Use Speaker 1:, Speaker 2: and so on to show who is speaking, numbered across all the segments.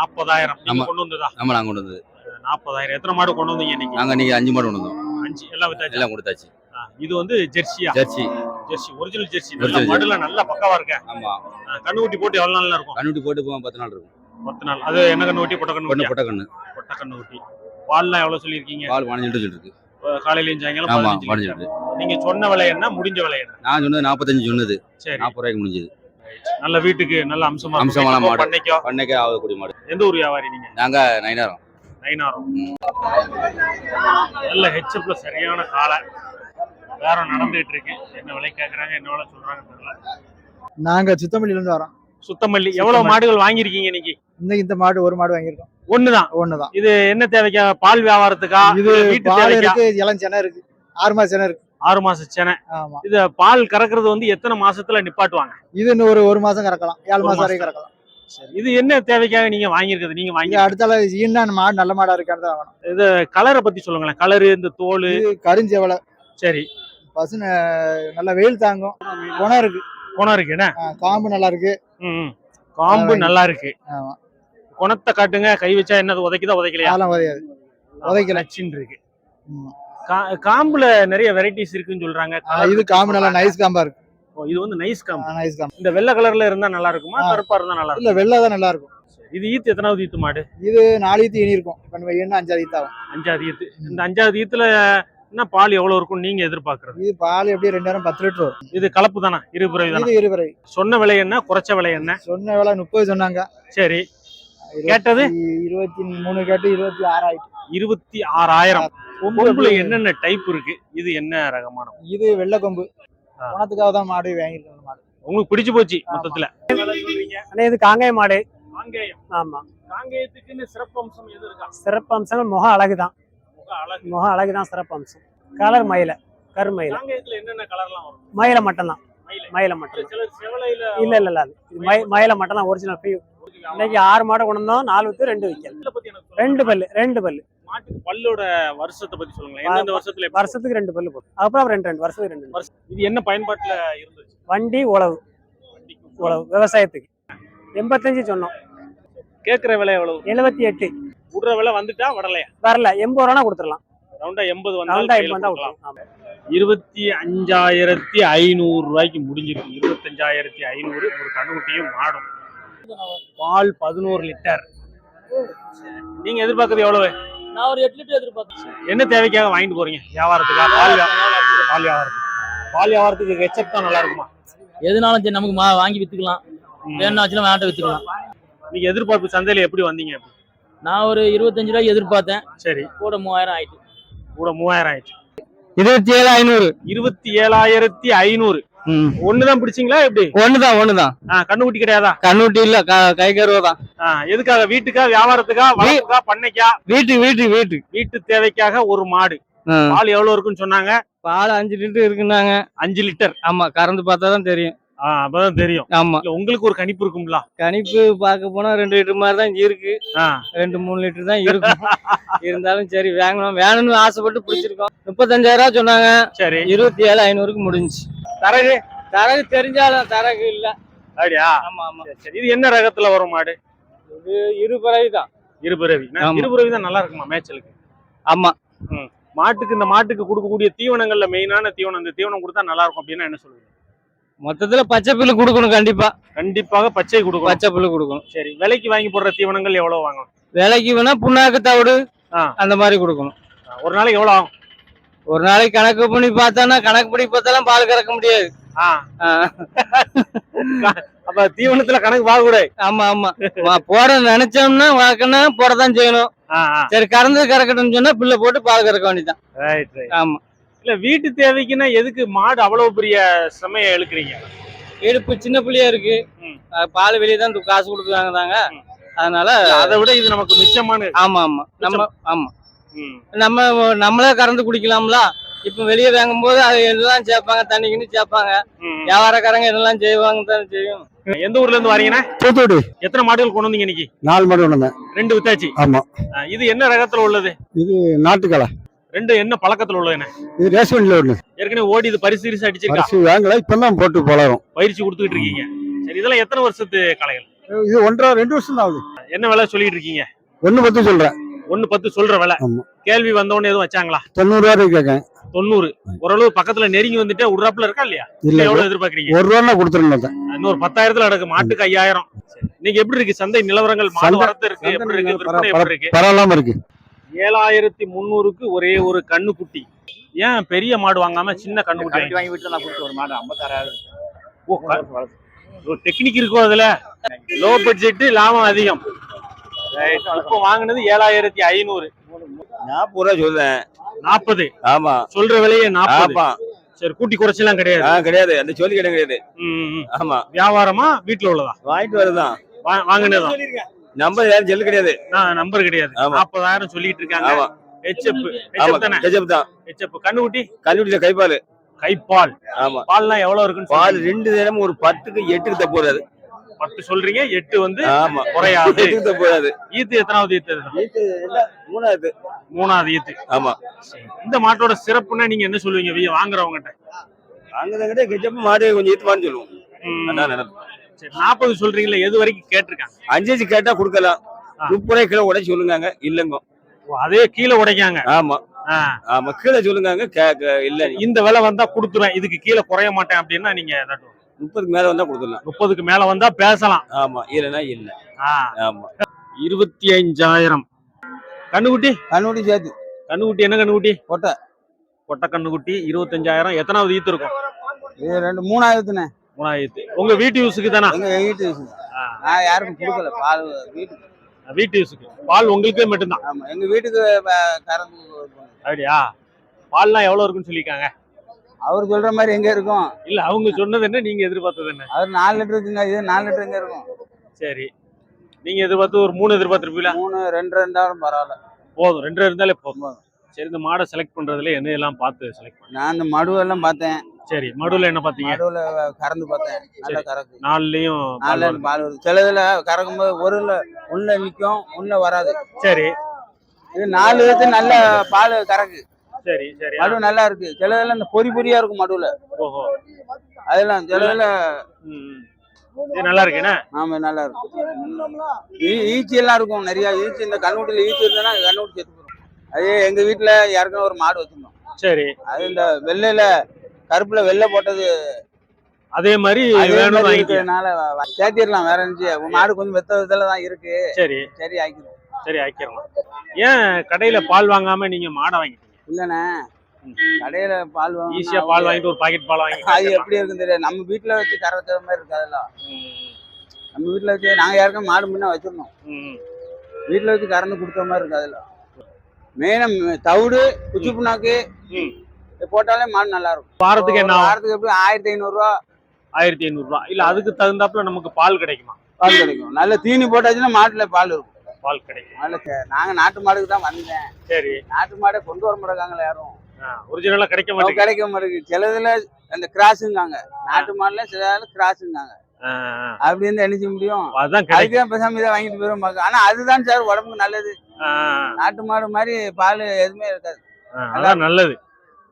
Speaker 1: நாற்பதாயிரம் நீங்க
Speaker 2: ஆமா.
Speaker 1: கொண்டு வந்ததா?
Speaker 2: நம்ம நாங்க கொண்டு வந்தது.
Speaker 1: நாற்பதாயிரம் எத்தனை மாடு கொண்டு வந்தீங்க இன்னைக்கு?
Speaker 2: நாங்க இன்னைக்கு அஞ்சு மாடு கொண்டு வந்தோம்.
Speaker 1: அஞ்சு எல்லாம் வித்தாச்சு?
Speaker 2: எல்லாம் கொடுத்தாச்சு.
Speaker 1: இது வந்து ஜெர்சியா?
Speaker 2: ஜெர்சி.
Speaker 1: Jersey original jersey. நல்ல மாடுல நல்ல பக்காவா இருக்க.
Speaker 2: ஆமா.
Speaker 1: கண்ணுக்குட்டி போட்டு எவ்வளவு நாள்ல இருக்கும்?
Speaker 2: கண்ணுட்டி போட்டு பத்து நாள் இருக்கும்.
Speaker 1: பத்து நாள். அது என்ன கண்ணுக்குட்டி? பொட்ட
Speaker 2: பொண்ணு
Speaker 1: கண்ணுக்குட்டி
Speaker 2: பொட்ட கண்ணு.
Speaker 1: பொட்ட கண்ணுக்குட்டி. பால்லாம் எவ்வளவு சொல்லியிருக்கீங்க?
Speaker 2: பால் பதினஞ்சு லிட்டர்
Speaker 1: அஹ் காலையிலயும் சாயங்காலம்
Speaker 2: ஆமா
Speaker 1: பதினஞ்சு. லிட்டர். நீங்க சொன்ன விலை என்ன? முடிஞ்ச விலை என்ன?
Speaker 2: நான் சொன்னது நாற்பத்தஞ்சு சொன்னது.
Speaker 1: சரி.
Speaker 2: நாற்பது ரூபாய்க்கு முடிஞ்சது.
Speaker 1: நல்ல வீட்டுக்கு நல்ல அம்சமா
Speaker 2: அம்சமான மாடு.
Speaker 1: பண்ணைக்கோ.
Speaker 2: பண்ணைக்கே ஆகக்கூடிய மாடு.
Speaker 1: எந்த ஊர் வியாபாரி நீங்க?
Speaker 2: நாங்க நைனாரம்
Speaker 1: நைனாரம் நல்ல ஹெச்எப்ல சரியான காலை. வேற நடந்துட்டு இருக்கு. என்ன விலை கேக்குறாங்க என்ன விலை சொல்றாங்க தெரியல.
Speaker 3: நாங்க சித்தமல்லில இருந்து வரோம்.
Speaker 1: சுத்தமல்லி. எவ்வளவு மாடுகள் வாங்கியிருக்கீங்க இன்னைக்கு?
Speaker 3: இன்னைக்கு இந்த மாடு ஒரு மாடு வாங்கியிருக்கோம்.
Speaker 1: ஒண்ணுதான்?
Speaker 3: ஒண்ணுதான்.
Speaker 1: இது என்ன தேவைக்கா? பால் வியாபாரத்துக்கா?
Speaker 3: இது
Speaker 1: வீட்டு தேவைக்கா?
Speaker 3: இருக்கு இளம் செனை இருக்கு ஆறு மாசம் இருக்கு.
Speaker 1: ஆறு மாச செனை.
Speaker 3: ஆமா.
Speaker 1: இது பால் கறக்குறது வந்து எத்தனை மாசத்துல நிப்பாட்டுவாங்க?
Speaker 3: இது இன்னும் ஒரு ஒரு மாசம் கறக்கலாம். ஏழு மாசம். வரைக்கும் கறக்கலாம்.
Speaker 1: இது என்ன தேவைக்காக நீங்க வாங்கியிருக்கிறது? நீங்க
Speaker 3: இது
Speaker 1: வாங்கி
Speaker 3: அடுத்தால ஈண்டான மாடு நல்ல மாடா இருக்கான்னு தான் வாங்கணும்.
Speaker 1: கலரை பத்தி சொல்லுங்களேன். கலரு இந்த தோல்.
Speaker 3: இது கருஞ்செவலை
Speaker 1: சரி.
Speaker 3: பசு நல்ல வெயில் தாங்கும். குணம் இருக்கு.
Speaker 1: குணம் இருக்கு என்ன?
Speaker 3: காம்பு நல்லா இருக்கு.
Speaker 1: காம்பு நல்லா இருக்கு.
Speaker 3: ஆமா.
Speaker 1: குணத்தை காட்டுங்க. கை வச்சா என்னது உதைக்குதா உதைக்கலையா?
Speaker 3: அதெல்லாம் உதயாது. உதைக்கல.
Speaker 1: இருக்கு. காம்புல நிறைய வெரைட்டிஸ் இருக்குன்னு சொல்றாங்க.
Speaker 3: இது காம்பு நல்லா நைஸ் காம்பா இருக்கு.
Speaker 1: ஓ, இது வந்து நைஸ் காம்பு.
Speaker 3: நைஸ் காம்பு.
Speaker 1: இந்த வெள்ளை கலர்ல இருந்தா நல்லா இருக்குமா. கருப்பா இருந்தா நல்லா இருக்கும்
Speaker 3: இல்ல வெள்ளை தான் நல்லா இருக்கும்.
Speaker 1: இது ஈத்து எத்தனாவது ஈத்து மாடு?
Speaker 3: இது நாலு ஈத்து இனி இருக்கும் இப்ப நம்ம என்ன அஞ்சாவது ஈத்து ஆகும்
Speaker 1: அஞ்சாவது ஈத்து. இந்த அஞ்சாவது ஈத்துல என்ன பால் எவ்வளவு இருக்கும் நீங்க எதிர்பார்க்கறது?
Speaker 3: இது பால் எப்படி ரெண்டு நேரம் பத்து லிட்டர் வரும்.
Speaker 1: இது கலப்பு தானே? இருபுறவி தானே?
Speaker 3: இது இருபது
Speaker 1: சொன்ன விலை என்ன? குறைச்ச விலை என்ன?
Speaker 3: சொன்ன வேலை முப்பது சொன்னாங்க.
Speaker 1: சரி. கேட்டது?
Speaker 3: இருபத்தி மூணு கேட்டு இருபத்தி ஆறாயிட்டு.
Speaker 1: இருபத்தி ஆறாயிரம். கொம்புல என்னென்ன டைப் இருக்கு? இது என்ன ரகமான
Speaker 3: இது வெள்ளை கொம்பு.
Speaker 1: ஆ.
Speaker 3: குணத்துக்காக தான் மாடு வாங்கியிருக்கோம் மாடு.
Speaker 1: உங்களுக்கு பிடிச்சு போச்சு. மொத்தத்துல.
Speaker 4: அண்ணே இது காங்கேய மாடு.
Speaker 1: காங்கேயம்.
Speaker 4: ஆமா.
Speaker 1: காங்கேயத்துக்குன்னு சிறப்பு அம்சம் எது இருக்கா?
Speaker 4: சிறப்பு அம்சங்கள் முக அழகுதான்
Speaker 1: முக அழகு.
Speaker 4: முக அழகுதான் சிறப்பு அம்சம். கலர் மயில. கருமயில.
Speaker 1: என்னென்ன கலர்லாம் வரும்?
Speaker 4: மயில மட்டும்தான்.
Speaker 1: மயில.
Speaker 4: மட்டும் இல்ல இல்ல இல்ல அது மயில மட்டும் தான் ஒரிஜினல் ஃப்ரீ இன்னைக்கு ஆறு மாடு கொண்டு வந்தோம் நாலு வித்து ரெண்டு விக்கல். ரெண்டு பல்லு ரெண்டு பல்லு.
Speaker 1: மாட்டுக்கு பல்லோட வருஷத்தை பத்தி சொல்லுங்களேன். வருஷத்துல
Speaker 4: வருஷத்துக்கு ரெண்டு பல்லு போடும். அப்புறம் ரெண்டு ரெண்டு வருஷத்துக்கு ரெண்டு.
Speaker 1: வருஷம்? இது என்ன பயன்பாட்டுல இருந்துச்சு?
Speaker 4: வண்டி உழவு. உழவு. விவசாயத்துக்கு. எண்பத்தஞ்சு சொன்னோம்.
Speaker 1: கேக்குற விலை எவ்வளவு?
Speaker 4: எழுபத்தி எட்டு.
Speaker 1: விடுற விலை வந்துட்டா வடலையா
Speaker 4: வரல எண்பது ரூபா கொடுத்துடலாம்.
Speaker 1: ரவுண்டா எண்பது வந்தா
Speaker 4: ஆமா.
Speaker 1: இருபத்தி அஞ்சாயிரத்தி ஐநூறு ரூபாய்க்கு முடிஞ்சிருக்கு. இருபத்தஞ்சாயிரத்தி ஐநூறு ஒரு கண்ணுக்குட்டியும் மாடும். பால் பதினோரு லிட்டர். நீங்க எதிர்பார்க்கறது எவ்வளவு?
Speaker 5: நான் ஒரு எட்டு லிட்டர் எதிர்பார்த்தேன்.
Speaker 1: என்ன தேவைக்காக வாங்கிட்டு போறீங்க? வியாபாரத்துக்கா? பால் பால் வியாபாரத்துக்கு. பால் வியாபாரத்துக்கு ரெச்சப் தான் நல்லா இருக்குமா?
Speaker 5: எதுனாலும் சரி நமக்கு மா- வாங்கி வித்துக்கலாம். வேணும்னா வச்சுலாம் வேண்டாம் வித்துக்கலாம்.
Speaker 1: நீங்க எதிர்பார்ப்பு சந்தையில எப்படி வந்தீங்க
Speaker 5: நான் ஒரு இருபத்தஞ்சு ரூபாய்க்கு எதிர்பார்த்தேன்.
Speaker 1: சரி.
Speaker 5: கூட மூவாயிரம் ஆயிட்டு.
Speaker 1: கூட மூவாயிரம் ஆயிடுச்சு
Speaker 6: இருபத்தி ஏழு ஐநூறு.
Speaker 1: இருபத்தி ஏழாயிரத்தி ஐநூறு. ஒண்ணுதான் பிடிச்சீங்களா எப்படி?
Speaker 6: ஒண்ணுதான் ஒண்ணுதான்.
Speaker 1: கண்ணுக்குட்டி கிடையாதா?
Speaker 6: கண்ணுட்டி இல்ல க- கை கருவா தான்
Speaker 1: ஆ, எதுக்காக? வீட்டுக்கா வியாபாரத்துக்கா வளர்ப்புக்கா பண்ணைக்கா?
Speaker 6: வீட்டு வீட்டு வீட்டு.
Speaker 1: வீட்டு தேவைக்காக ஒரு மாடு. பால் எவ்வளவு இருக்குன்னு சொன்னாங்க?
Speaker 6: பால் அஞ்சு லிட்டர் இருக்குன்னாங்க.
Speaker 1: அஞ்சு லிட்டர்.
Speaker 6: ஆமா கறந்து பார்த்தா தான் தெரியும்.
Speaker 1: அப்பதான் தெரியும்.
Speaker 6: ஆமா.
Speaker 1: உங்களுக்கு ஒரு கணிப்பு இருக்கும்ல?
Speaker 6: கணிப்பு பார்க்க போனா ரெண்டு லிட்டர் மாதிரி தான் இருக்கு. ரெண்டு மூணு லிட்டர் தான் இருக்கும். இருந்தாலும் சரி வாங்கணும். வேணும்னு ஆசைப்பட்டு பிடிச்சிருக்கோம். முப்பத்தஞ்சாயிரம் ரூபா சொன்னாங்க.
Speaker 1: சரி.
Speaker 6: இருபத்தி ஏழு ஐநூறுக்கு முடிஞ்சுச்சு.
Speaker 1: தரகு?
Speaker 6: தரகு தெரிஞ்சாலும் தரகு இல்ல.
Speaker 1: அப்படியா?
Speaker 6: ஆமா ஆமா.
Speaker 1: சரி இது என்ன ரகத்துல வரும் மாடு?
Speaker 6: இது இரு பிறவி தான்.
Speaker 1: இருபுறவி. இருபுறவி தான் நல்லா இருக்குமா மேய்ச்சலுக்கு?
Speaker 6: ஆமா.
Speaker 1: மாட்டுக்கு இந்த மாட்டுக்கு கொடுக்கக்கூடிய தீவனங்கள்ல மெயினான தீவனம் இந்த தீவனம் கொடுத்தா நல்லா இருக்கும் அப்படின்னா என்ன சொல்லுவீங்க?
Speaker 6: மொத்தத்துல பச்சை புல்லு கொடுக்கணும் கண்டிப்பா.
Speaker 1: கண்டிப்பாக பச்சை கொடுக்கும்
Speaker 6: பச்சை புல்லு கொடுக்கணும்.
Speaker 1: சரி விலைக்கு வாங்கி போடுற தீவனங்கள் எவ்வளவு வாங்கணும்?
Speaker 6: விலைக்கு வேணா புண்ணாக்கு தவிடு. அந்த மாதிரி கொடுக்கணும்.
Speaker 1: ஒரு நாளைக்கு எவ்வளவு ஆகும்?
Speaker 6: ஒரு நாளைக்கு கணக்கு பண்ணி பார்த்தானா கணக்கு பண்ணி பார்த்தாலும் பால் கறக்க முடியாது.
Speaker 1: அப்ப தீவனத்துல கணக்கு பார்க்க கூடாது
Speaker 6: ஆமா. ஆமா போட நினைச்சோம்னா வளர்க்கணும் போடத்தான் செய்யணும். சரி கறந்து கறக்கட்டும்னு சொன்னா பிள்ளை போட்டு பால் கறக்க வேண்டியதான் ஆமா.
Speaker 1: இல்ல வீட்டு தேவைக்குன்னா எதுக்கு மாடு அவ்வளவு பெரிய செமைய இழுக்கிறீங்க?
Speaker 6: இடுப்பு சின்ன பிள்ளையா இருக்கு. பால் வெளியே தான் காசு கொடுத்து
Speaker 1: ம்.
Speaker 6: அதனால
Speaker 1: அதை விட இது நமக்கு மிச்சமான
Speaker 6: ஆமா ஆமா. நம்ம ஆமா.
Speaker 1: ம்.
Speaker 6: நம்ம நம்மளே கறந்து குடிக்கலாம்ல. இப்ப வெளியே வாங்கும்போது அது எல்லாம் சேர்ப்பாங்க தண்ணிக்குன்னு சேர்ப்பாங்க. வியாபாரக்காரங்க இதெல்லாம் செய்வாங்க தான் செய்யும்.
Speaker 1: எந்த ஊர்ல இருந்து வரீங்கன்னா
Speaker 3: தூத்துக்குடி.
Speaker 1: எத்தனை மாடுகள் கொண்டு வந்தீங்க இன்னைக்கு?
Speaker 3: நாலு மாடு ஒண்ணுங்க
Speaker 1: ரெண்டு வித்தாச்சு.
Speaker 3: ஆமா.
Speaker 1: இது என்ன ரகத்துல உள்ளது?
Speaker 3: இது நாட்டுக்கலை
Speaker 1: ரெண்டு என்ன பழக்கத்துல உள்ளது என்ன?
Speaker 3: இது வண்டியில் ஒண்ணு.
Speaker 1: ஏற்கனவே ஓடி இது பரிசு அடிச்சிருக்கா?
Speaker 3: பரிசு வாங்கல இப்பதான் போட்டு பலரும்.
Speaker 1: பயிற்சி கொடுத்துக்கிட்டு இருக்கீங்க. சரி இதெல்லாம் எத்தனை வருஷத்து கலைகள்?
Speaker 3: இது ஒன்றரை ரெண்டு வருஷம் தான் ஆகுது.
Speaker 1: என்ன விலை சொல்லிட்டு இருக்கீங்க?
Speaker 7: ஒண்ணு பத்து சொல்றேன்.
Speaker 1: ஒண்ணு பத்து சொல்ற விலை.
Speaker 7: ஆமா.
Speaker 1: கேள்வி வந்தவொடனே எதுவும் வச்சாங்களா?
Speaker 7: தொண்ணூறு ரூபாய் கேட்கேன்
Speaker 1: தொண்ணூறு. ஓரளவு பக்கத்துல நெருங்கி வந்துட்டு விடுறாப்புல இருக்கா இல்லையா?
Speaker 7: இல்ல
Speaker 1: எவ்வளவு எதிர்பார்க்கறீங்க?
Speaker 7: ஒரு ரூபா கொடுத்துருங்க
Speaker 1: இன்னொரு பத்தாயிரத்துல நடக்கு மாட்டுக்கு ஐயாயிரம். இன்னைக்கு எப்படி இருக்கு? சந்தை நிலவரங்கள் மாடு
Speaker 7: சந்தை-
Speaker 1: வரத்து இருக்கு எப்படி இருக்கு? விற்பனை எப்படி இருக்கு?
Speaker 7: பரவாயில்லாம இருக்கு.
Speaker 1: ஏழாயிரத்தி முந்நூறுக்கு ஒரே ஒரு கண்ணு குட்டி ஏன் பெரிய மாடு வாங்காம சின்ன கண்ணு குட்டி வாங்கி-
Speaker 2: விட்டு நான் கொடுத்த ஒரு மாடு ஐம்பத்தாறாயிரம்
Speaker 1: ஓ, ஒரு டெக்னிக் இருக்கும் அதுல. லோ பட்ஜெட் லாபம் அதிகம். Right. இப்போ வாங்குனது ஏழாயிரத்தி ஐநூறு.
Speaker 2: நாற்பது ரூபா சொல்றேன்.
Speaker 1: நாற்பது
Speaker 2: ஆமா.
Speaker 1: சொல்ற விலையே நாற்பது சரி கூட்டி குறைச்சலாம் கிடையாது.
Speaker 2: ஆ கிடையாது. அந்த சொல்லி கிடையாது. ஆமா.
Speaker 1: வியாபாரமா வீட்டுல உள்ளதா?
Speaker 2: வாங்கிட்டு வருதான்
Speaker 1: வா- வாங்குனதுதான்.
Speaker 2: நம்பர் யாரும் செல்லு கிடையாது.
Speaker 1: நம்பர் கிடையாது. நாற்பதாயிரம் சொல்லிட்டு இருக்காங்க.
Speaker 2: ஆமா.
Speaker 1: ஹெச்எப் ஹெச்எப் தானே?
Speaker 2: கெஜப் தான்.
Speaker 1: ஹெச்எப் கண்ணுக்குட்டி?
Speaker 2: கல்லூரியில கைப்பால்.
Speaker 1: கைப்பால்.
Speaker 2: ஆமா.
Speaker 1: பால்லாம் எவ்வளவு இருக்குன்னு
Speaker 2: பால்? ரெண்டு நேரம் ஒரு பத்துக்கு எட்டுக்கு தப்பு வராது
Speaker 1: பத்து சொல்றீங்க எட்டு வந்து
Speaker 2: ஆமா.
Speaker 1: குறையாது.
Speaker 2: வராது
Speaker 1: ஈத்து எத்தனாவது ஈத்து
Speaker 2: மூணாவது.
Speaker 1: மூணாவது ஈத்து.
Speaker 2: ஆமா.
Speaker 1: இந்த மாட்டோட சிறப்புன்னா நீங்க என்ன சொல்லுவீங்க? வி- வாங்குறவங்ககிட்ட.
Speaker 2: அங்கதான் கெஜப் மாடு கொஞ்சம் ஈத்துமான்னு சொல்லுவோம்.
Speaker 1: ம்.
Speaker 2: அதான் நினைப்பு.
Speaker 1: சரி நாற்பது சொல்றீங்களா எது வரைக்கும் கேட்டிருக்காங்க?
Speaker 2: அஞ்சு அஞ்சு கேட்டா கொடுக்கலாம். முப்பது கிலோ உடச்சு சொல்லுங்க இல்லங்க.
Speaker 1: அதே கீழே உடைக்காங்க.
Speaker 2: ஆமா. ஆமா கீழே சொல்லுங்க கேக்க இல்ல.
Speaker 1: இந்த விலை வந்தா கொடுத்துருவேன் இதுக்கு கீழே குறைய மாட்டேன் அப்படின்னா நீங்க
Speaker 2: முப்பதுக்கு மேல வந்தா கொடுத்துடலாம்.
Speaker 1: முப்பதுக்கு மேல வந்தா பேசலாம்.
Speaker 2: ஆமா இல்லைன்னா இல்ல. ஆமா.
Speaker 1: இருபத்தி அஞ்சாயிரம் கண்ணுக்குட்டி
Speaker 7: கண்ணுடி சேர்த்து.
Speaker 1: கண்ணுக்குட்டி என்ன கண்ணுக்குட்டி?
Speaker 7: கொட்டை.
Speaker 1: கொட்டை கண்ணுக்குட்டி இருபத்தஞ்சாயிரம். எத்தனாவது ஈத்து இருக்கும்?
Speaker 7: இது ரெண்டு மூணாயிரத்துண்ணே.
Speaker 1: மூணாயிரத்து. உங்க வீட்டு யூஸுக்கு தானே?
Speaker 7: எங்க வீட்டு
Speaker 1: ஆ.
Speaker 7: நான் யாருக்கும் கொடுக்கல. பால் வீட்டுக்கு.
Speaker 1: வீட்டு யூஸுக்கு. பால் உங்களுக்கே மட்டும்தான்.
Speaker 7: ஆமா எங்க வீட்டுக்கு கறந்து
Speaker 1: அப்படியா? பால்லாம் எவ்வளவு இருக்குன்னு சொல்லிருக்காங்க
Speaker 7: அவர் சொல்ற மாதிரி எங்க இருக்கும்?
Speaker 1: இல்ல அவங்க சொன்னது என்ன நீங்க எதிர்பார்த்தது என்ன?
Speaker 7: அவர் நாலு லிட்டர் இருக்குங்க இது நாலு லிட்டர் எங்க இருக்கும்?
Speaker 1: சரி. நீங்க எதிர்பார்த்து ஒரு மூணு எதிர்பார்த்திருப்பீங்களா?
Speaker 7: மூணு ரெண்டு ரெண்டாயிரம் பரவாயில்ல.
Speaker 1: போதும். ரெண்டு இருந்தாலே போதும். சரி இந்த மாடை செலக்ட் பண்றதுல என்ன எல்லாம் பார்த்து செலக்ட் பண்ணு.
Speaker 7: நான் இந்த மடுவெல்லாம் பார்த்தேன்.
Speaker 1: சரி மடுவுல என்ன பாத்தீங்க
Speaker 7: மடுவுல கறந்து பார்த்தேன். நல்லா கறக்கு
Speaker 1: நாலுலயும் பால்
Speaker 7: நாலு. பால் வருது. சில இதுல கறக்கும் போது ஒரு உள்ள நிக்கும் உள்ள வராது.
Speaker 1: சரி.
Speaker 7: இது நாலு இது நல்ல பால் கறக்கு.
Speaker 1: சரி சரி.
Speaker 7: மடு நல்லா இருக்கு. சில இதுல இந்த பொறி பொரியா இருக்கும் மடுவுல.
Speaker 1: ஓஹோ.
Speaker 7: அதெல்லாம் சில இதுல
Speaker 1: ம், ம். இது நல்லா இருக்கு என்ன?
Speaker 7: ஆமா நல்லா இருக்கும் ஈச்சி எல்லாம் இருக்கும் நிறைய. ஈச்சி இந்த கண்ணுட்டில ஈச்சி இருந்ததுன்னா கண்ணுட்டி செத்து அதே எங்க வீட்டுல யாருக்கும் ஒரு மாடு வச்சிருந்தோம்.
Speaker 1: சரி.
Speaker 7: அது இந்த வெள்ளையில கருப்புல வெள்ளை போட்டது.
Speaker 1: அதே மாதிரி வேணும்
Speaker 7: மாதிரி
Speaker 1: வாங்கிக்க.
Speaker 7: இருக்கிறதுனால வ- வ- சேர்த்திடலாம் வேற இருந்துச்சு. மாடு கொஞ்சம் வெத்த விதத்துல தான் இருக்கு.
Speaker 1: சரி.
Speaker 7: சரி ஆக்கிடும்
Speaker 1: சரி ஆக்கிடலாம். ஏன் கடையில பால் வாங்காம நீங்க மாடை வாங்கிட்டீங்க?
Speaker 7: இல்லண்ணே. கடையில பால் வாங்கணும்னா
Speaker 1: ஈஸியா பால் வாங்கிட்டு ஒரு பாக்கெட் பால் வாங்கி
Speaker 7: அது எப்படி இருக்குன்னு தெரியாது நம்ம வீட்டுல வச்சு கறக்கிற மாதிரி இருக்காதுல்ல நம்ம வீட்டுல வச்சு நாங்க யாருக்கும் மாடு முன்ன வச்சிருந்தோம். வீட்டுல வச்சு கறந்து கொடுத்த மாதிரி இருக்காதுல்ல மெயினா தவிடு குச்சி புண்ணாக்கு போட்டாலே மாடு நல்லா இருக்கும்
Speaker 1: வாரத்துக்கு என்ன?
Speaker 7: வாரத்துக்கு எப்படி ஆயிரத்தி ஐநூறு ரூபா
Speaker 1: ஆயிரத்தி ஐநூறு ரூபாய் இல்ல அதுக்கு தகுந்தாப்புல நமக்கு பால் கிடைக்குமா?
Speaker 7: பால் கிடைக்கும். நல்ல தீனி போட்டாச்சுன்னா மாட்டுல பால் இருக்கும்.
Speaker 1: பால் கிடைக்கும்.
Speaker 7: நல்ல சே- நாங்க நாட்டு மாடுக்கு தான் வந்தேன்.
Speaker 1: சரி.
Speaker 7: நாட்டு மாடை கொண்டு வர மாட்டாங்களா யாரும்.
Speaker 1: ஒரிஜினலா கிடைக்க மாட்டேங்குது.
Speaker 7: கிடைக்க மாட்டேங்குது. சிலதுல அந்த கிராஸுங்காங்க. நாட்டு மாடுல சில கிராஸுங்காங்க. அப்படி இருந்து என்ன செய்ய முடியும்?
Speaker 1: அதுதான்
Speaker 7: பேசாம இதை வாங்கிட்டு போயிடும் ஆனா அதுதான் சார் உடம்புக்கு நல்லது. நாட்டு மாடு மாதிரி பால் எதுவுமே இருக்காது.
Speaker 1: அதான் நல்லது.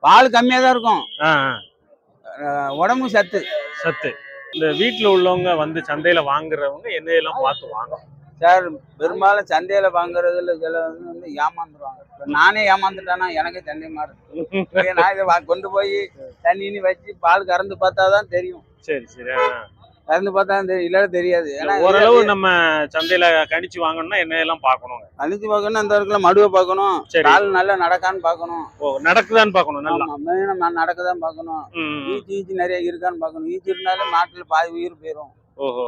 Speaker 7: பால் கம்மியா தான் இருக்கும். உடம்பு சத்து.
Speaker 1: சத்து. இந்த வீட்டுல உள்ளவங்க வந்து சந்தையில வாங்குறவங்க என்னையெல்லாம் பார்த்து வாங்கணும்.
Speaker 7: சார் பெரும்பாலும் சந்தையில வாங்குறதுல சில வந்து ஏமாந்துருவாங்க. நானே ஏமாந்துட்டானா எனக்கே மாடு இப்ப நான் இதை கொண்டு போய் தண்ணின்னு வச்சு பால் கறந்து பார்த்தாதான் தெரியும்.
Speaker 1: சரி சரி.
Speaker 7: கறந்து பார்த்தா இல்லாத தெரியாது. ஏன்னா
Speaker 1: ஓரளவு நம்ம சந்தையில கணிச்சு வாங்கணும்னா என்ன எல்லாம் பார்க்கணுங்க
Speaker 7: அழிச்சு பார்க்கணும் அந்த இடத்துல மடுவை பார்க்கணும்.
Speaker 1: சரி.
Speaker 7: கால் நல்லா நடக்கான்னு பார்க்கணும்.
Speaker 1: ஓ நடக்குதான்னு பார்க்கணும் நல்லா.
Speaker 7: ஆமா மெயினா நான் நடக்கதான் பார்க்கணும். ஈச்சி ஈச்சி நிறைய இருக்கான்னு பார்க்கணும். ஈச்சி இருந்தாலும் மாட்டுல பாதி உயிர் போயிடும்
Speaker 1: ஓஹோ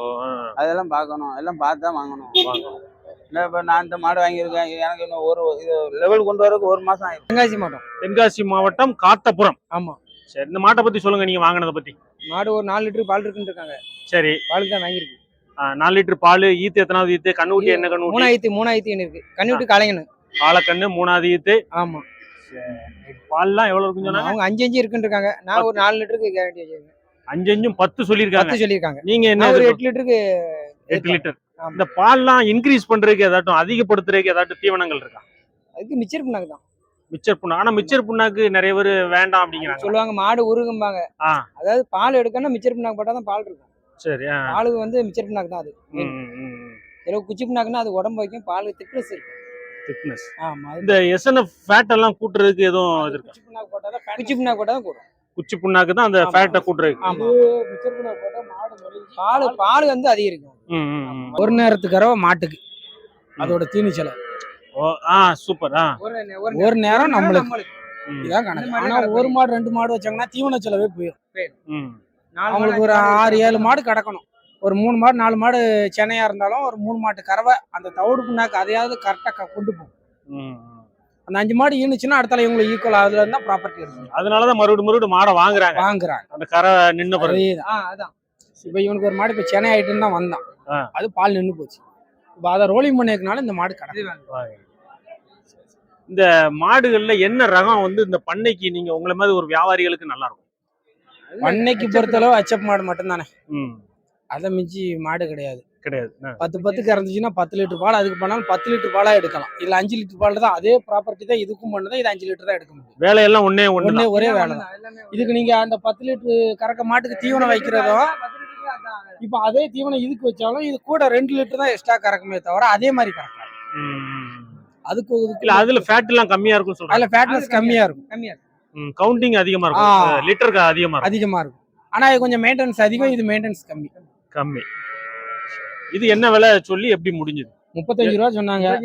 Speaker 7: அதெல்லாம் பார்க்கணும். எல்லாம் பார்த்து தான் வாங்கணும்.
Speaker 1: வாங்கணும்
Speaker 7: இல்லை இப்போ நான் இந்த மாடு வாங்கியிருக்கேன். எனக்கு இன்னும் ஒரு இது லெவல் கொண்டு வரதுக்கு ஒரு மாசம் ஆயிடும்
Speaker 8: தென்காசி மாட்டோம்
Speaker 1: தென்காசி மாவட்டம் காத்தபுரம்.
Speaker 8: ஆமா.
Speaker 1: சரி இந்த மாட்டை பத்தி சொல்லுங்க நீங்க வாங்கினதை பத்தி.
Speaker 8: மாடு ஒரு நாலு லிட்டர் பால் இருக்குன்னு இருக்காங்க.
Speaker 1: சரி.
Speaker 8: பாலுக்கு தான் வாங்கியிருக்கு.
Speaker 1: நாலு லிட்டர் பால் ஈத்து எத்தனாவது ஈத்து கண்ணுக்குட்டி என்ன கண்ணுக்குட்டி
Speaker 8: மூணாயிரத்தி மூணாயிரத்தி இருக்கு. கண்ணுட்டு கலையணும்
Speaker 1: காலக்கண்ணு மூணாவது ஈத்து.
Speaker 8: ஆமா.
Speaker 1: பால்லாம் எவ்வளவு இருக்குன்னு சொன்னாங்க?
Speaker 8: அவங்க அஞ்சு அஞ்சு இருக்குன்னு இருக்காங்க. நான் ஒரு நாலு லிட்டருக்கு கேரண்டி வச்சிருக்கேன்.
Speaker 1: அஞ்சு அஞ்சும் பத்து சொல்லியிருக்காங்க.
Speaker 8: பத்து சொல்லியிருக்காங்க.
Speaker 1: நீங்க என்ன
Speaker 8: ஒரு எட்டு லிட்டருக்கு
Speaker 1: எட்டு லிட்டர். இந்த பால்லாம் இன்க்ரீஸ் பண்றதுக்கு ஏதாட்டும் அதிகப்படுத்துறதுக்கு ஏதாட்டும் தீவனங்கள் இருக்கா?
Speaker 8: அதுக்கு மிச்சர் பண்ணாங்க தான்.
Speaker 1: மிச்சர் புண்ணா? ஆனா மிச்சர் புண்ணாக்கு நிறைய பேர் வேண்டாம் அப்படிங்கிறாங்க.
Speaker 8: சொல்லுவாங்க மாடு உருகும்பாங்க. அதாவது பால் எடுக்கணும்னா மிச்சர் பண்ணாக்கு போட்டா தான் பால் இருக்கும்.
Speaker 1: சரி.
Speaker 8: பாலுக்கு வந்து மிச்சர் பண்ணாக்கு தான் அது. இரவு குச்சி புண்ணாக்குன்னா அது உடம்பு வைக்கும் பால் திக்னஸ் இருக்கும்
Speaker 1: திக்னஸ்
Speaker 8: ஆமா அது
Speaker 1: இந்த எஸ்என்எஃப் ஃபேட் எல்லாம் கூட்டுறதுக்கு எதுவும் இது இருக்கா?
Speaker 8: குச்சி புண்ணாக்கு போட்டா குச்சி புண்ணாக்கு போட்டா தான் கூடும்.
Speaker 1: குச்சி புண்ணாக்கு தான் அந்த
Speaker 8: ஆமா.
Speaker 1: ஃபேட்டை கூட்டுறதுக்கு.
Speaker 8: ஆமா. பால் பால் வந்து அதிகரிக்கும்.
Speaker 1: ம், ம், ம்.
Speaker 8: ஒரு நேரத்துக்கு அரவ மாட்டுக்கு அதோட தீனி செலவு.
Speaker 1: ஓ, ஆ சூப்பர் ஆ.
Speaker 8: ஒரு நேரம் நம்மளுக்கு. இதான் கணக்கு. ஆனா ஒரு மாடு ரெண்டு மாடு வச்சாங்கன்னா தீவன செலவே போயிடும்.
Speaker 1: ம்.
Speaker 8: அவங்களுக்கு ஒரு ஆறு ஏழு மாடு கிடக்கணும். ஒரு மூணு மாடு நாலு மாடு சென்னையா இருந்தாலும் ஒரு மூணு மாட்டு கறவை அந்த தவிடு புண்ணாக்கு அதையாவது கரெக்டாக கொண்டு போகும். அந்த அஞ்சு மாடு ஈனுச்சுன்னா அடுத்தால இவங்களுக்கு ஈக்குவல் அதுல இருந்தா ப்ராப்பர்ட்டி இருக்கும்
Speaker 1: அதனாலதான் மறுபடியும் மறுபடியும் மாடை வாங்குறாங்க.
Speaker 8: வாங்குறாங்க.
Speaker 1: அந்த கரை நின்ன பிறகு.
Speaker 8: அதான். இப்ப இவனுக்கு ஒரு மாடு இப்ப சென்னை ஆயிட்டுன்னு தான் வந்தான். அது பால் நின்னு போச்சு. இப்ப அதை ரோலிங் பண்ணிருக்கனால இந்த மாடு கிடக்கு
Speaker 1: இந்த மாடுகள்ல என்ன ரகம் வந்து இந்த பண்ணைக்கு நீங்க உங்களை மாதிரி ஒரு வியாபாரிகளுக்கு நல்லா இருக்கும்?
Speaker 8: பண்ணைக்கு பொறுத்தளவு அச்சப் மாடு மட்டும்தானே. அதை மிஞ்சி மாடு கிடையாது.
Speaker 1: கிடையாது.
Speaker 8: பத்து பத்துக்கு இறந்துச்சுன்னா பத்து லிட்டர் பால் அதுக்கு பண்ணாலும் பத்து லிட்டர் பாலா எடுக்கலாம். இல்ல அஞ்சு லிட்டர் பால் தான் அதே ப்ராப்பர்ட்டி தான் இதுக்கும் பண்ணுதான் இது அஞ்சு லிட்டர் தான் எடுக்க முடியும்.
Speaker 1: வேலையெல்லாம் ஒண்ணு ஒண்ணே
Speaker 8: ஒரே வேலை தான் இதுக்கு நீங்க அந்த பத்து லிட்டர் கறக்க மாட்டுக்கு தீவனம் வைக்கிறதும் இப்ப அதே தீவனம் இதுக்கு வச்சாலும் இது கூட ரெண்டு லிட்டர் தான் எக்ஸ்ட்ரா கறக்குமே தவிர அதே மாதிரி கறக்காது அதுக்கு
Speaker 1: அதுல ஃபேட் எல்லாம் கம்மியா இருக்கும் சொல்றாங்க.
Speaker 8: அதுல ஃபேட்னஸ் கம்மியா இருக்கும். கம்மியா
Speaker 1: கவுண்டிங் அதிகமா. இருக்கும். லிட்டருக்கு அதிகமா இருக்கும்.
Speaker 8: அதிகமா இருக்கும். ஆனா இது கொஞ்சம் மெயின்டெனன்ஸ் அதிகம் இது மெயின்டெனன்ஸ் கம்மி.
Speaker 1: கம்மி. இது என்ன விலை சொல்லி எப்படி முடிஞ்சது?
Speaker 8: முப்பத்தஞ்சு ரூபா சொன்னாங்க.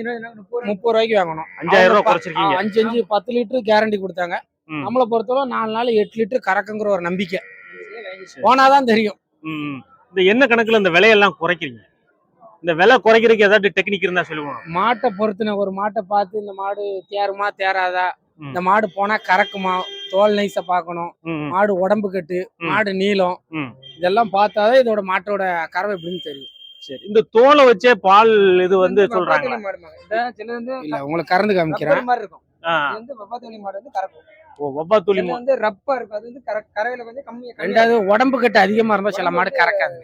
Speaker 8: முப்பது ரூபாய்க்கு வாங்கணும்.
Speaker 1: அஞ்சாயிரம் ரூபாய்
Speaker 8: அவங்க ப-
Speaker 1: குறைச்சிருக்கீங்க.
Speaker 8: அஞ்சு அஞ்சு பத்து லிட்டர் கேரண்டி கொடுத்தாங்க. நம்மளை பொறுத்தவரை நாலு நாள் எட்டு லிட்டர் கறக்குங்கிற ஒரு நம்பிக்கை. போனாதான் தெரியும்.
Speaker 1: இந்த என்ன கணக்குல இந்த விலையெல்லாம் குறைக்கிறீங்க இந்த விலை குறைக்கிறதுக்கு ஏதாவது டெக்னிக் இருந்தா சொல்லுவாங்க
Speaker 8: மாட்டை பொறுத்துன ஒரு மாட்டை பார்த்து இந்த மாடு தேருமா தேராதா. இந்த மாடு போனா கறக்குமா? தோல் நைஸ பார்க்கணும். மாடு உடம்பு கட்டு. மாடு நீளம். இதெல்லாம் பார்த்தாதான் இதோட மாட்டோட கறவை எப்படின்னு தெரியும்.
Speaker 1: சரி இந்த தோலை வச்சே பால் இது வந்து சொல்றாங்க
Speaker 8: இல்ல உங்களுக்கு கறந்து காமிக்கிறேன்.
Speaker 1: ஒவ்வாத்துளி
Speaker 8: ரெண்டாவது உடம்பு கட்டு அதிகமா இருந்தா சில மாடு கறக்காது.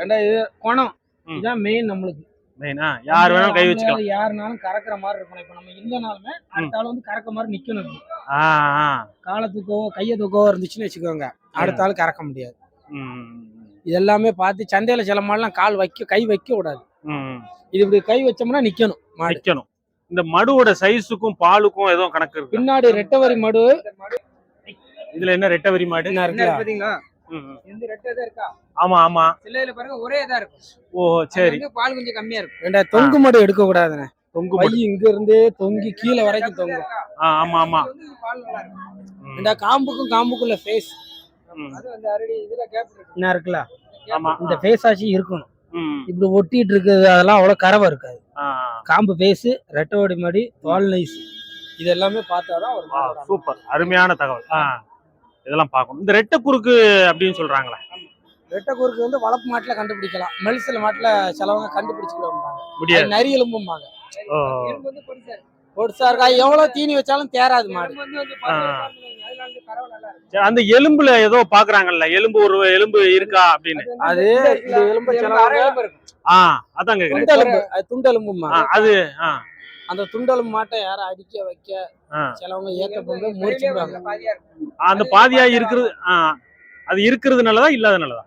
Speaker 8: ரெண்டாவது குணம்.
Speaker 1: ம்.
Speaker 8: இதான் மெயின் நம்மளுக்கு.
Speaker 1: மெயினா யார் வேணாலும் கை வச்சுக்கலாம்.
Speaker 8: யாருனாலும் கறக்குற மாதிரி இருக்கணும் இப்ப நம்ம இல்லைனாலுமே அடுத்த ஆள் வந்து கறக்க மாதிரி நிக்கணும். காலை தூக்கவோ கையை தூக்கவோ இருந்துச்சுன்னு வச்சுக்கோங்க. அடுத்த ஆள் கறக்க முடியாது.
Speaker 1: ம்,
Speaker 8: இது எல்லாமே பார்த்து சந்தையில சில மாடுலாம் கால் வைக்க கை வைக்க கூடாது.
Speaker 1: ம்.
Speaker 8: இது இப்படி கை வச்சோம்னா நிக்கணும்
Speaker 1: நிக்கணும். இந்த மடுவோட சைஸுக்கும் பாலுக்கும் எதுவும் கணக்கு இருக்கு?
Speaker 8: பின்னாடி ரெட்டவரி மடு.
Speaker 1: இதுல என்ன ரெட்டவரி மாடு? ம்.
Speaker 7: எந்த ரெட்டை இருக்கா?
Speaker 1: ஆமா ஆமா.
Speaker 7: சில்லையில பாருங்க ஒரே இதா இருக்கும்.
Speaker 1: ஓ சரி.
Speaker 7: பால் கொஞ்சம் கம்மியா இருக்கும்.
Speaker 8: ரெண்டா தொங்கு மடு எடுக்க கூடாதுண்ணே.
Speaker 1: தொங்கு மடு.
Speaker 8: இங்க இருந்தே தொங்கி கீழே வரைக்கும் தொங்கும்.
Speaker 1: ஆமா ஆமா.
Speaker 8: ரெண்டா காம்புக்கும் காம்புக்குள்ள ஃபேஸ்.
Speaker 7: அது வந்து அரடி இதுல கேப் இருக்கு.
Speaker 8: என்ன இருக்குல்ல?
Speaker 1: ஆமா.
Speaker 8: இந்த ஃபேஸ் ஆச்சு இருக்கணும். இப்படி ஒட்டிட்டு இருக்குது அதெல்லாம் அவ்வளவு கறவை இருக்காது. காம்பு ஃபேஸ் ரெட்டவடி மடி தோல் நைஸ் இது எல்லாமே பார்த்தாதான்
Speaker 1: சூப்பர். அருமையான தகவல். இதெல்லாம் பார்க்கணும். இந்த ரெட்டை குறுக்கு அப்படின்னு சொல்றாங்களே.
Speaker 8: ரெட்டை குறுக்கு வந்து வளர்ப்பு மாட்டுல கண்டுபிடிக்கலாம். மெல்சில மாட்டுல சிலவங்க கண்டுபிடிச்சிக்கலாம்
Speaker 1: முடியாது.
Speaker 8: நரி எலும்பும்பாங்க.
Speaker 1: ஓ.
Speaker 7: எலும்பு வந்து பொடிசா
Speaker 8: இருக்கா? எவ்வளவு தீனி வச்சாலும் தேராது மாடு.
Speaker 1: அந்த எலும்புல ஏதோ பாக்குறாங்கல்ல எலும்பு ஒரு எலும்பு இருக்கா அப்படின்னு.
Speaker 8: அது இந்த எலும்பு
Speaker 1: ஆ அதான் கேக்குறேன்.
Speaker 8: அது துண்டெலும்பும்பாங்க
Speaker 1: ஆ, அது
Speaker 8: அந்த துண்டெலும்பு மாட்டை யாரும் அடிக்க வைக்க. சிலவங்க ஏத்த போது முறிச்சுடுவாங்க.
Speaker 1: அந்த பாதியா இருக்கிறது அது இருக்கிறது நல்லதா இல்லாத நல்லதா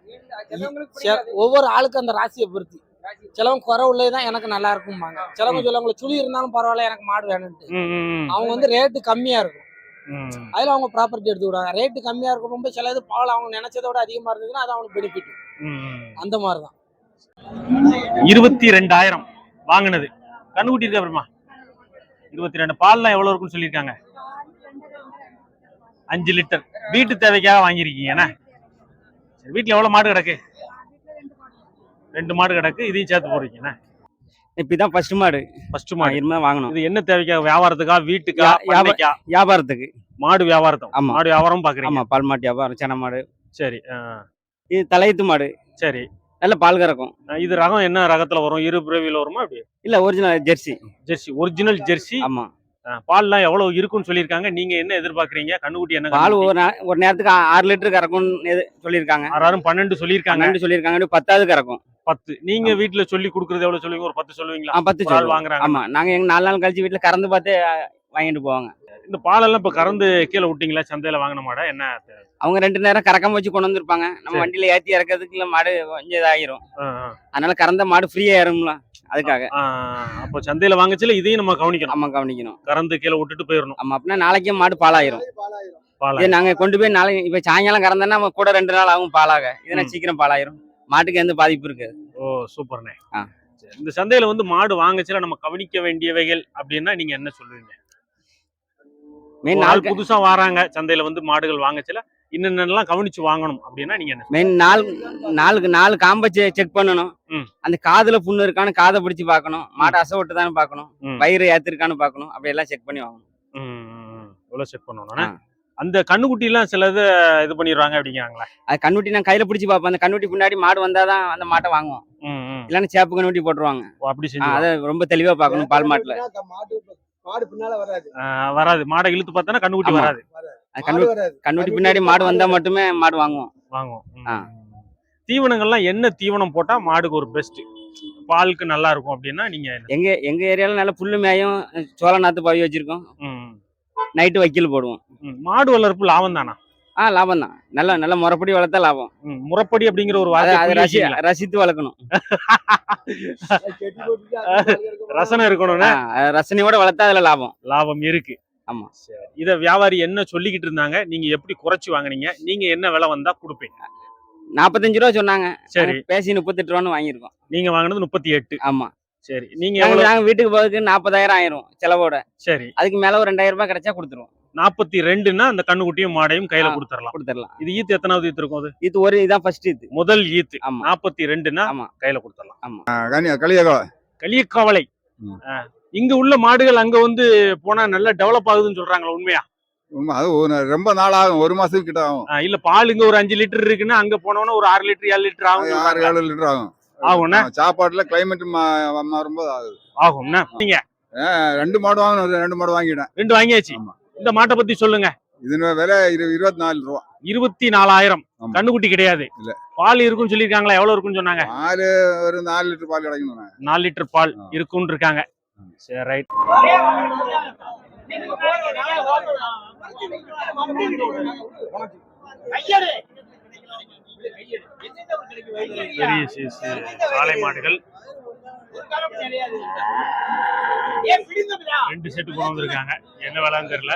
Speaker 7: சிலவங்களுக்கு
Speaker 8: சில-
Speaker 7: பிடிக்காது.
Speaker 8: ஒவ்வொரு ஆளுக்கும் அந்த ராசியை பொறுத்து. சிலவங்க குறை உள்ளதான் எனக்கு நல்லா இருக்கும்பாங்க. சிலவங்க சொல்லுவாங்க சுழி இருந்தாலும் பரவாயில்ல எனக்கு மாடு வேணும்ட்டு. அவங்க வந்து ரேட்டு கம்மியா இருக்கும். அதுல அவங்க ப்ராப்பர்ட்டி எடுத்து விடுவாங்க. ரேட்டு கம்மியா இருக்கும் ரொம்ப சில இது பால் அவங்க நினைச்சதை விட அதிகமா இருந்ததுன்னா அது அவங்களுக்கு பெனிஃபிட். அந்த மாதிரி தான்
Speaker 1: இருபத்தி ரெண்டாயிரம் வாங்கினது. கண்ணுக்குட்டி இருக்கு அப்புறமா? இருபத்தி ரெண்டு. பால்லாம் எவ்வளவு இருக்குன்னு சொல்லியிருக்காங்க? அஞ்சு லிட்டர். வீட்டு தேவைக்காக வாங்கியிருக்கீங்க என்ன? சரி, வீட்டுல எவ்வளவு மாடு கிடக்கு? ரெண்டு மாடு கிடக்கு இதையும் சேர்த்து போடுறீங்க என்ன?
Speaker 9: இப்பதான் ஃபர்ஸ்ட் மாடு.
Speaker 1: ஃபர்ஸ்ட் மாடு.
Speaker 9: இனிமே வாங்கணும்.
Speaker 1: இது என்ன தேவைக்காக வியாபாரத்துக்கா வீட்டுக்கா
Speaker 9: வியாபாரத்துக்கு.
Speaker 1: மாடு வியாபாரத்தும்.
Speaker 9: ஆமா.
Speaker 1: மாடு வியாபாரம் பாக்குறீங்க.
Speaker 9: ஆமா பால் மாட்டு வியாபாரம் சென மாடு.
Speaker 1: சரி
Speaker 9: இது தலையத்து மாடு.
Speaker 1: சரி.
Speaker 9: நல்ல பால் கறக்கும்.
Speaker 1: இது ரகம் என்ன ரகத்துல வரும்? இரு பிறவியில வருமா அப்படி?
Speaker 9: இல்ல original jersey.
Speaker 1: Jersey original jersey?
Speaker 9: ஆமா.
Speaker 1: பால்லாம் எவ்வளவு இருக்குன்னு சொல்லியிருக்காங்க. நீங்க என்ன எதிர்பார்க்கறீங்க? கண்ணுக்குட்டி என்ன
Speaker 9: பால்? ஒரு ஒரு நேரத்துக்கு ஆறு லிட்டர் கறக்கும்னு சொல்லியிருக்காங்க.
Speaker 1: ஆறாயிரம் பன்னெண்டு சொல்லியிருக்காங்க.
Speaker 9: பன்னெண்டு சொல்லியிருக்காங்க. பத்தாவது கறக்கும்.
Speaker 1: பத்து. நீங்க வீட்டுல சொல்லி கொடுக்கறது எவ்வளவு சொல்லுவீங்க? ஒரு பத்து சொல்லுவீங்களா?
Speaker 9: பத்து சொல்லுவோம்.
Speaker 1: வாங்குறாங்க.
Speaker 9: ஆமா. நாங்க எங்க நாலு நாள் கழிச்சு வீட்டுல கறந்து பார்த்து வாங்கிட்டு போவாங்க.
Speaker 1: இந்த பாலெல்லாம் இப்ப கறந்து கீழே விட்டீங்களா? சந்தையில வாங்கின மாடா? என்ன
Speaker 9: அவங்க ரெண்டு நேரம் கறக்காம வச்சு கொண்டு வந்திருப்பாங்க. நம்ம. வண்டியில ஏத்தி இறக்கிறதுக்குள்ள மாடு கொஞ்சம்
Speaker 1: ஆ.
Speaker 9: அதனால கறந்த மாடு ஃப்ரீயா ஏறும்ல அதுக்காக.
Speaker 1: அப்போ சந்தையில வாங்கச்சுல இதையும் நம்ம கவனிக்கணும்.
Speaker 9: நம்ம கவனிக்கணும்.
Speaker 1: கறந்து கீழே விட்டுட்டு போயிடணும்
Speaker 9: நம்ம அப்படின்னா நாளைக்கே மாடு பாலாயிரும்.
Speaker 1: பால்
Speaker 9: இதே நாங்க கொண்டு போய் நாளைக்கு இப்ப சாயங்காலம் கறந்தோம்னா நம்ம கூட ரெண்டு நாள் ஆகும் பாலாக. இதுனா. சீக்கிரம் பாலாயிரும்? மாட்டுக்கு எந்த பாதிப்பு இருக்காது.
Speaker 1: ஓ சூப்பர்ண்ணே. இந்த சந்தையில வந்து மாடு வாங்கச்சுல நம்ம கவனிக்க வேண்டியவைகள் அப்படின்னா நீங்க என்ன சொல்லுவீங்க?
Speaker 9: மெயின் நாள்
Speaker 1: புதுசா வராங்க சந்தையில வந்து மாடுகள் வாங்கச்சுல இன்னென்னலாம் கவனிச்சு வாங்கணும் அப்படின்னா நீங்க என்ன
Speaker 9: மெயின் நாள் நாளுக்கு நாலு காம்பை செக் பண்ணணும். அந்த காதுல புண்ணு இருக்கான்னு காதை பிடிச்சு பார்க்கணும். மாடு அசைவிட்டு தானே பார்க்கணும். வயிறு ஏத்திருக்கான்னு பார்க்கணும். அப்படி எல்லாம் செக் பண்ணி வாங்கணும்.
Speaker 1: இவ்வளவு செக் பண்ணணும். அந்த கண்ணுக்குட்டி எல்லாம் சிலது இது பண்ணிடுவாங்க அப்படிங்கிறாங்களே.
Speaker 9: அது கண்ணுட்டி நான் கையில பிடிச்சி பார்ப்பேன். அந்த கண்ணுட்டி பின்னாடி மாடு வந்தாதான் அந்த மாட்டை வாங்குவோம். இல்லைன்னா சேப்பு கண்ணுட்டி போட்டுருவாங்க.
Speaker 1: ஓ, அப்படி
Speaker 9: அதை ரொம்ப தெளிவா பார்க்கணும் பால் மாட்டுல.
Speaker 7: மாடு பின்னால வராது.
Speaker 1: வராது. மாடை இழுத்து பார்த்தா கண்ணுக்குட்டி வராது.
Speaker 9: கண்ணுட்டி பின்னாடி மாடு வந்தா மட்டுமே மாடு வாங்குவோம்.
Speaker 1: வாங்குவோம். தீவனங்கள்லாம் என்ன தீவனம் போட்டா மாடுக்கு ஒரு பெஸ்ட் பாலுக்கு நல்லா இருக்கும் அப்படின்னா நீங்க
Speaker 9: எங்க எங்க ஏரியால நல்ல புல்லு மேயும் சோள நாத்து பவி வச்சிருக்கோம்.
Speaker 1: ம்,
Speaker 9: நைட்டு வைக்கல் போடுவோம்.
Speaker 1: மாடு வளர்ப்பு லாபம் தானா?
Speaker 9: ஆ லாபம் தான். நல்ல நல்ல முறைப்படி வளர்த்தா லாபம்.
Speaker 1: முறைப்படி அப்படிங்கிற ஒரு வார்த்தை
Speaker 9: ரசி ரசித்து வளர்க்கணும்.
Speaker 1: ரசனை
Speaker 9: அதை ரசனையோட வளர்த்தா அதுல லாபம்.
Speaker 1: லாபம் இருக்கு.
Speaker 9: ஆமா.
Speaker 1: சரி. இத வியாபாரி என்ன சொல்லிக்கிட்டு இருந்தாங்க? நீங்க எப்படி குறைச்சு வாங்குனீங்க? நீங்க என்ன விலை வந்தா கொடுப்பீங்க?
Speaker 9: நாற்பத்தஞ்சு ரூபா சொன்னாங்க.
Speaker 1: சரி.
Speaker 9: பேசி முப்பத்தெட்டு ரூபான்னு வாங்கியிருக்கோம்.
Speaker 1: நீங்க வாங்குனது முப்பத்தி எட்டு.
Speaker 9: ஆமா.
Speaker 1: சரி. நீங்க
Speaker 9: நாங்க வீட்டுக்கு போறதுக்கு நாற்பதாயிரம் ஆயிரும் செலவோட.
Speaker 1: சரி.
Speaker 9: அதுக்கு மேல ஒரு ரெண்டாயிரம் ரூபாய் கிடைச்சா கொடுத்துருவோம்.
Speaker 1: நாற்பத்தி ரெண்டுன்னா அந்த கண்ணுக்குட்டியும் மாடையும் கையில. கொடுத்துடலாம்
Speaker 9: கொடுத்துடலாம்
Speaker 1: இது ஈத்து எத்தனாவது ஈத்து இருக்கும் அது?
Speaker 9: இது ஒரு இதான் ஃபர்ஸ்ட் இது
Speaker 1: முதல் ஈத்து.
Speaker 9: ஆமா.
Speaker 1: நாற்பத்தி ரெண்டுன்னா
Speaker 9: ஆமா.
Speaker 1: கையில கொடுத்துடலாம்
Speaker 10: களியகம்
Speaker 1: களியக்காவலை.
Speaker 10: ம்.
Speaker 1: இங்க உள்ள மாடுகள் அங்க வந்து போனா நல்லா டெவலப் ஆகுதுன்னு சொல்றாங்களா உண்மையா?
Speaker 10: அது ஒரு ரொம்ப நாள் ஆகும் ஒரு மாசத்துக்கு கிட்ட ஆகும்.
Speaker 1: இல்ல பால் இங்க ஒரு அஞ்சு லிட்டர் இருக்குன்னா அங்க போனோம்னா ஒரு ஆறு லிட்டர் ஏழு லிட்டர் ஆகும்
Speaker 10: ஆறு. ஏழு லிட்டர் ஆகும்.
Speaker 1: ஆகும்ண்ணா
Speaker 10: ஆ, சாப்பாட்டுல கிளைமேட் மாறும்போது ஆகுது.
Speaker 1: ஆகும்ண்ணா நீங்க?
Speaker 10: ரெண்டு மாடு வாங்கணும் ரெண்டு மாடு வாங்கிட்டேன்.
Speaker 1: ரெண்டு வாங்கியாச்சு. இந்த மாட்டை பத்தி சொல்லுங்க.
Speaker 10: இது விலை இரு இருபத்தி நாலு ரூபா.
Speaker 1: இருபத்தி நாலாயிரம். கண்ணுக்குட்டி கிடையாது.
Speaker 10: இல்ல.
Speaker 1: பால் இருக்குன்னு சொல்லியிருக்காங்களா? எவ்வளவு இருக்குன்னு சொன்னாங்க?
Speaker 10: பால் ஒரு நாலு லிட்டர் பால் கிடைக்கணும்
Speaker 1: நாலு லிட்டர் பால். இருக்குன்னு இருக்காங்க. சரி ரைட் பெரிய சாலை மாடுகள். ரெண்டு செட்டு கொண்டு வந்திருக்காங்க. என்ன வேலைன்னு தெரியல.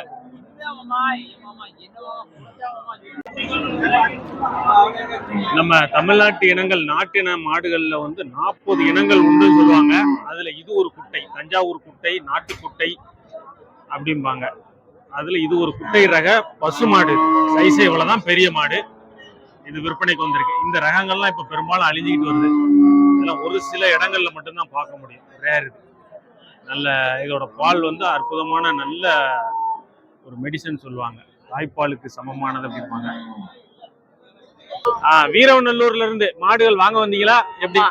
Speaker 1: நம்ம தமிழ்நாட்டு இனங்கள் நாட்டின மாடுகள்ல வந்து நாற்பது இனங்கள் உண்டுன்னு சொல்லுவாங்க. அதுல இது ஒரு குட்டை தஞ்சாவூர் குட்டை நாட்டு குட்டை அப்படிம்பாங்க. அதுல இது ஒரு குட்டை ரக பசு மாடு. சைஸே இவ்வளவுதான் பெரிய மாடு. இது விற்பனைக்கு வந்திருக்கு. இந்த ரகங்கள்லாம் இப்ப பெரும்பாலும் அழிஞ்சுக்கிட்டு வருது. இதெல்லாம் ஒரு சில இடங்கள்ல மட்டும்தான் பார்க்க முடியும். ரேர் நல்ல இதோட பால் வந்து அற்புதமான நல்ல ஒரு மெடிசன் சொல்லுவாங்க. தாய்ப்பாலுக்கு சமமானது அப்படிம்பாங்க. ஆ வீரவநல்லூர்ல இருந்து மாடுகள் வாங்க வந்தீங்களா? எப்படி?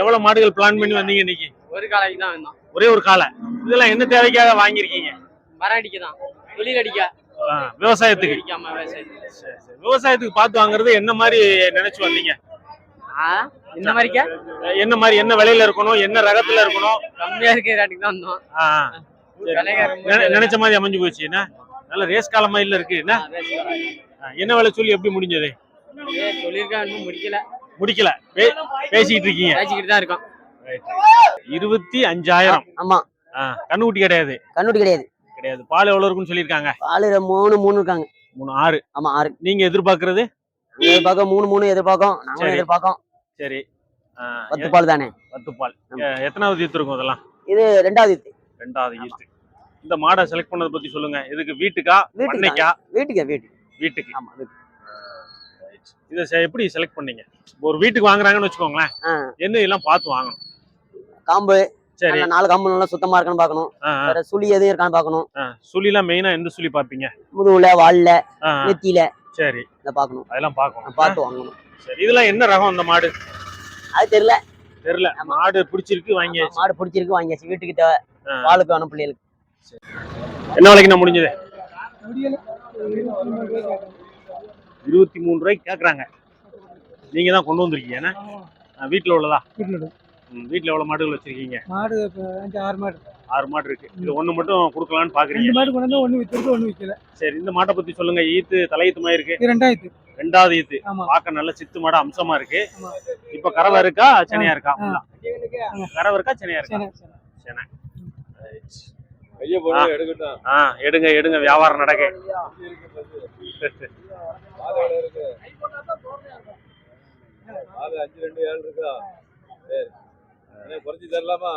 Speaker 1: எவ்வளவு மாடுகள் பிளான் பண்ணி வந்தீங்க இன்னைக்கு?
Speaker 11: ஒரு காலைக்கு தான் வந்தோம்.
Speaker 1: ஒரே ஒரு காலை இதெல்லாம் என்ன தேவைக்காக வாங்கியிருக்கீங்க?
Speaker 11: மரம் அடிக்க. தான் தொழில் அடிக்க
Speaker 1: விவசாயத்துக்கு. விவசாயத்துக்கு பார்த்து வாங்குறது என்ன மாதிரி நினைச்சு வந்தீங்க?
Speaker 11: இந்த மாதிரிக்கா?
Speaker 1: என்ன மாதிரி என்ன விலையில இருக்கணும் என்ன ரகத்துல இருக்கணும்?
Speaker 11: கம்மியா இருக்க ரேட்டுக்கு தான் வந்தோம்.
Speaker 1: நினைச்ச மாதிரி அமைஞ்சு போச்சு என்ன? நல்ல ரேஸ் கால மயில இருக்கு என்ன? என்ன விலை சொல்லி எப்படி முடிஞ்சது?
Speaker 11: முடிக்கல.
Speaker 1: முடிக்கல. பேசிக்கிட்டு இருக்கீங்க.
Speaker 11: பேசிக்கிட்டு தான் இருக்கோம்.
Speaker 1: இருபத்தி அஞ்சாயிரம்.
Speaker 12: ஆமா.
Speaker 1: கண்ணுக்குட்டி கிடையாது.
Speaker 12: கண்ணுட்டி கிடையாது.
Speaker 1: கிடையாது. பால் எவ்வளவு இருக்குன்னு சொல்லியிருக்காங்க?
Speaker 12: பால் மூணு மூணு இருக்காங்க.
Speaker 1: மூணு ஆறு.
Speaker 12: ஆமா ஆறு.
Speaker 1: நீங்க எதிர்பார்க்கறது?
Speaker 12: எதிர்பார்க்க மூணு மூணு எதிர்பார்க்கோம். நாங்களும். எதிர்பார்க்கோம்.
Speaker 1: சரி.
Speaker 12: பத்து பால் தானே?
Speaker 1: பத்து பால். எத்தனாவது ஈத்து இருக்கும் அதெல்லாம்
Speaker 12: இது ரெண்டாவது இது.
Speaker 1: ரெண்டாவது ஈத்து. இந்த மாடை செலக்ட் பண்ணதை பத்தி சொல்லுங்க. இதுக்கு வீட்டுக்கா
Speaker 12: வீட்டுக்கு வீட்டுக்கு வீட்டுக்கு.
Speaker 1: வீட்டுக்கு.
Speaker 12: ஆமா வீட்டுக்கு.
Speaker 1: இதை எப்படி செலக்ட் பண்ணீங்க? ஒரு வீட்டுக்கு வாங்குறாங்கன்னு வச்சுக்கோங்களேன். என்ன இதெல்லாம் பார்த்து வாங்கணும்?
Speaker 12: காம்பு
Speaker 1: சரி.
Speaker 12: நாலு காம்பு நல்லா சுத்தமா இருக்கான்னு வேற சுழி எதுவும் இருக்கான்னு பார்க்கணும்.
Speaker 1: ஆ. சுழிலாம் மெயினா எந்த சுழி பார்ப்பீங்க?
Speaker 12: முதுகுல வால்ல
Speaker 1: ஆ,
Speaker 12: நெத்தியில.
Speaker 1: சரி.
Speaker 12: இதை பார்க்கணும்.
Speaker 1: அதெல்லாம் பார்க்கணும்.
Speaker 12: பார்த்து வாங்கணும்.
Speaker 1: சரி. இதெல்லாம் என்ன ரகம் அந்த மாடு?
Speaker 12: அது தெரியல.
Speaker 1: தெரியல. மாடு பிடிச்சிருக்கு வாங்கியாச்சு.
Speaker 12: மாடு பிடிச்சிருக்கு வாங்கியாச்சு. வீட்டுக்கு தேவை
Speaker 1: ஆ.
Speaker 12: பாலுக்கு வேணும் பிள்ளைகளுக்கு.
Speaker 1: என்ன விலைக்கு நான் முடிஞ்சது? இருபத்தி மூணு ரூபாய்க்கு கேக்குறாங்க. நீங்க தான் கொண்டு வந்திருக்கீங்க என்ன? ஆ, வீட்டுல உள்ளதா? ம், வீட்ல எவ்வளவு மாடுகள் வச்சிருக்கீங்க?
Speaker 8: மாடு அஞ்சு ஆறு மாடு
Speaker 1: ஆறு மாடு இருக்கு. இது ஒண்ணு மட்டும் கொடுக்கலான்னு பாக்குறீங்க.
Speaker 8: ரெண்டு மாடு கொண்டு வந்து ஒன்று வித்துருக்கு ஒன்று விற்கல
Speaker 1: சரி இந்த மாட்டை பத்தி சொல்லுங்க. ஈத்து தலையீத்து மாதிரி இருக்கு.
Speaker 8: ரெண்டாயிரத்து.
Speaker 1: ரெண்டாவது ஈத்து. பார்க்க நல்ல சித்து மாடு அம்சமா இருக்கு. இப்ப கறவை இருக்கா சென்னையா இருக்கா?
Speaker 8: ஆ.
Speaker 1: கறவை இருக்கா சென்னையா இருக்கா? சென்னை ஆ. எடுங்க எடுங்க வியாபாரம் நடக்க.
Speaker 2: அஞ்சு ரெண்டு ஏழு இருக்கா? குறைச்சி தரலாமா?